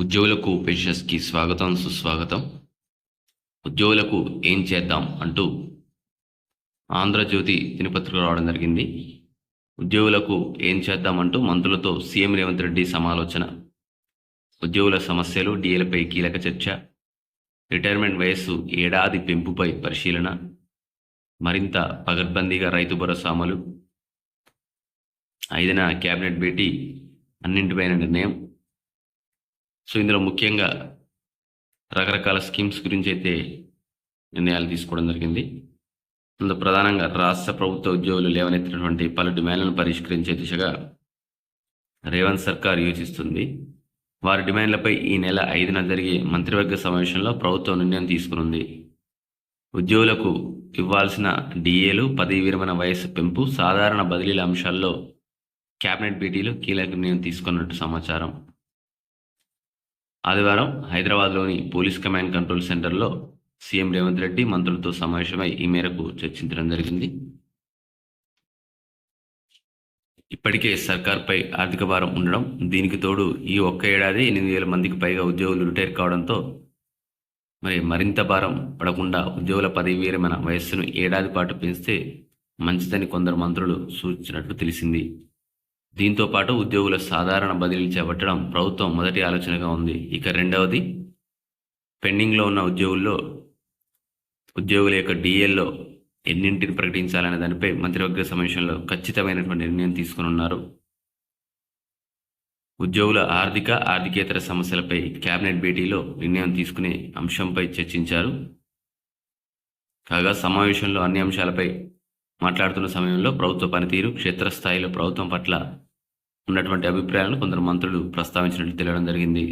ఉద్యోగులకు పెన్షన్స్కి స్వాగతం సుస్వాగతం. ఉద్యోగులకు ఏం చేద్దాం అంటూ ఆంధ్రజ్యోతి దినపత్రిక రావడం జరిగింది. ఉద్యోగులకు ఏం చేద్దాం అంటూ మంత్రులతో సీఎం రేవంత్ రెడ్డి సమాలోచన. ఉద్యోగుల సమస్యలు డిఏలపై కీలక చర్చ. రిటైర్మెంట్ వయస్సు ఏడాది పెంపుపై పరిశీలన. మరింత పగడ్బందీగా రైతు భరోసా అమలు. ఐదన కేబినెట్ భేటీ అన్నింటిపైన నిర్ణయం. సో ఇందులో ముఖ్యంగా రకరకాల స్కీమ్స్ గురించి అయితే నిర్ణయాలు తీసుకోవడం జరిగింది. ఇందులో ప్రధానంగా రాష్ట్ర ప్రభుత్వ ఉద్యోగులు లేవనెత్తినటువంటి పలు డిమాండ్లను పరిష్కరించే దిశగా రేవంత్ సర్కార్ యోచిస్తుంది. వారి డిమాండ్లపై ఈ నెల ఐదున జరిగే మంత్రివర్గ సమావేశంలో ప్రభుత్వం నిర్ణయం తీసుకునుంది. ఉద్యోగులకు ఇవ్వాల్సిన డిఏలు పదవి విరమణ వయస్సు పెంపు సాధారణ బదిలీల అంశాల్లో కేబినెట్ భేటీలో కీలక నిర్ణయం తీసుకున్నట్టు సమాచారం. ఆదివారం హైదరాబాద్లోని పోలీస్ కమాండ్ కంట్రోల్ సెంటర్లో సీఎం రేవంత్ రెడ్డి మంత్రులతో సమావేశమై ఈ మేరకు చర్చించడం జరిగింది. ఇప్పటికే సర్కార్పై ఆర్థిక భారం ఉండడం దీనికి తోడు ఈ ఒక్క ఏడాది ఎనిమిది వేల మందికి పైగా ఉద్యోగులు రిటైర్ కావడంతో మరి మరింత భారం పడకుండా ఉద్యోగుల పదవి విరమణ వయస్సును ఏడాది పాటు పెంచితే మంచిదని కొందరు మంత్రులు సూచించినట్లు తెలిసింది. దీంతో పాటు ఉద్యోగుల సాధారణ బదిలీలు చేపట్టడం ప్రభుత్వం మొదటి ఆలోచనగా ఉంది. ఇక రెండవది పెండింగ్లో ఉన్న ఉద్యోగుల్లో ఉద్యోగుల యొక్క డిఎల్లో ఎన్నింటిని ప్రకటించాలనే దానిపై మంత్రివర్గ సమావేశంలో ఖచ్చితమైనటువంటి నిర్ణయం తీసుకునున్నారు. ఉద్యోగుల ఆర్థిక ఆర్థికేతర సమస్యలపై కేబినెట్ భేటీలో నిర్ణయం తీసుకునే అంశంపై చర్చించారు. కాగా సమావేశంలో అన్ని అంశాలపై మాట్లాడుతున్న సమయంలో ప్రభుత్వ పనితీరు క్షేత్రస్థాయిలో ప్రభుత్వం పట్ల ఉన్నటువంటి అభిప్రాయాలను కొందరు మంత్రులు ప్రస్తావించినట్లు తెలియడం జరిగింది.